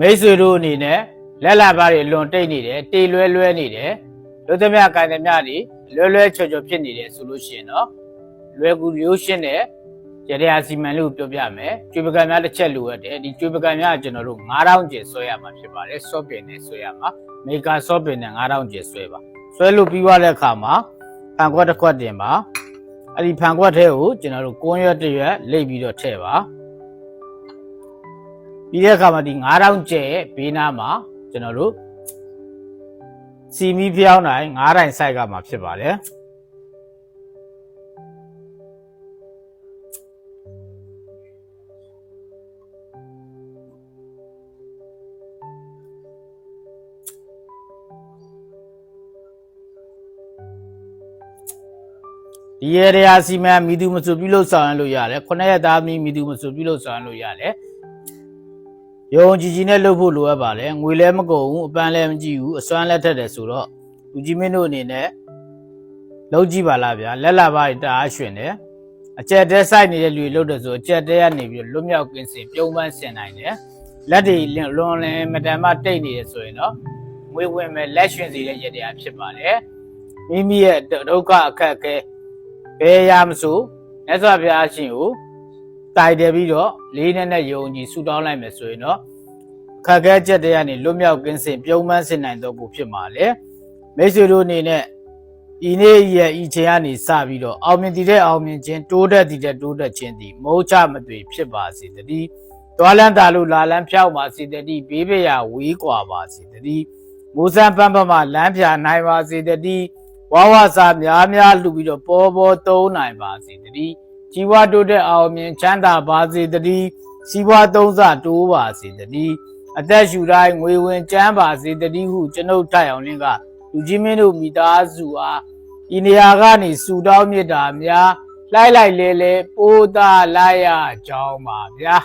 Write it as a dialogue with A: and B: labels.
A: မိတ်ဆွေတို့အနေနဲ့လက်လာပါတွေလွန်တိတ်နေတယ်တေလွဲလွဲနေတယ်လို့သမျှကိုင်သမျှတွေလွဲလွဲချော်ချော်ဖြစ်နေတယ်ဆိုလို့ရှိရင်တော့လွယ်ကူရိုးရှင်းတဲ့ရတရားစီမံလို့ပြောပြမယ်ကျွေးပကံများတစ်ချက်လိုရတယ်ဒီကျွေးပကံများကကျွန်တော်တို့9000ကျဆွဲရမှာဖြစ်ပါတယ်ဆော့ပင်နဲ့ဆွဲရမှာမေကာဆော့ပင်နဲ့9000ကျဆွဲပါဆွဲလို့ပြီးသွားတဲ့အခါမှာဖန်ခွက်တစ်ခွက်တင်ပါအဲ့ဒီဖန်ခွက်ထဲကိုကျွန်တော်တို့ကွန်းရွက်တစ်ရွက်လိပ်ပြီးတော့ထည့်ပါ ပြီးတဲ့အခါမှာဒီ9000ကျရဲ့ဘေးနားမှာကျွန်တော်တို့စီမီဖျောင်းတိုင်း9တိုင်းစိုက်ကမှာဖြစ်ပါတယ်ဒီရေရာစီမံမိသူမဆိုပြုလို့ဆောင်ရလို့ရတယ်ခုနှစ်ရက်သားမီမိသူမဆိုပြုလို့ဆောင်ရလို့ရတယ် ယုံကြည်ကြည်နဲ့လုပ်ဖို့လိုအပ်ပါတယ်ငွေလည်းမကုန်ဘူးအပန်းလည်းမကြည့်ဘူးအစွမ်းလည်းထက်တယ်ဆိုတော့လူကြီးမင်းတို့အနေနဲ့လုပ်ကြည့်ပါလားဗျာလက်လာပါတအားရွှင်တယ်အကြက်တဲဆိုင်နေတဲ့လူတွေလုပ်တယ်ဆိုအကြက်တဲကနေပြီးလွတ်မြောက်ကင်းစင်ပြုံးပန်းဆင်နိုင်တယ်လက်တွေလွန်လင်းမတန်မတိတ်နေတယ်ဆိုရင်တော့ငွေဝင်မဲ့လက်ရွှင်စေတဲ့ရတရားဖြစ်ပါတယ်မိမိရဲ့ဒုက္ခအခက်အခဲဘယ်ရမစို့မြတ်စွာဘုရားရှင်ကို တိုင်တယ်ပြီးတော့လေးနဲ့နဲ့ယုံကြည်ဆူတောင်းလိုက်မယ်ဆိုရင်တော့ခက်ခဲချက်တွေကနေလွတ်မြောက်ကင်းစင်ပြုံးမဆင်နိုင်တော့ဘူးဖြစ်မှာလေမိတ်ဆွေတို့အနေနဲ့ဤနေ့ရဲ့ဤချိန်ကနေစပြီးတော့အောင်မြင်တည်တဲ့အောင်မြင်ခြင်းတိုးတက်တည်တဲ့တိုးတက်ခြင်းဒီမဟုတ်ချမသွေဖြစ်ပါစေတည်းတွာလန်းတာလို့လာလန်းဖြောက်ပါစေတည်းဘေးပရာဝေးကွာပါစေတည်းမိုးစံပန်းပမှာလမ်းပြနိုင်ပါစေတည်းဝါဝစာများများလှူပြီးတော့ပေါ်ပေါ်သုံးနိုင်ပါစေတည်း ကြီးပွားတိုးတက်အောင်မြင်ချမ်းသာပါစေတည်းစီးပွားသုံးစတိုးပါစေတည်းအသက်ရှူတိုင်းငွေဝင်ကျန်းပါစေတည်းဟုကျွန်ုပ်တိုက်အောင်လင်းကလူကြီးမင်းတို့မိသားစုအားဤနေရာကနေစူတောင်းမြစ်တာများလိုက်လိုက်လဲလဲပိုးသားလိုက်ရကြောင်းပါဗျာ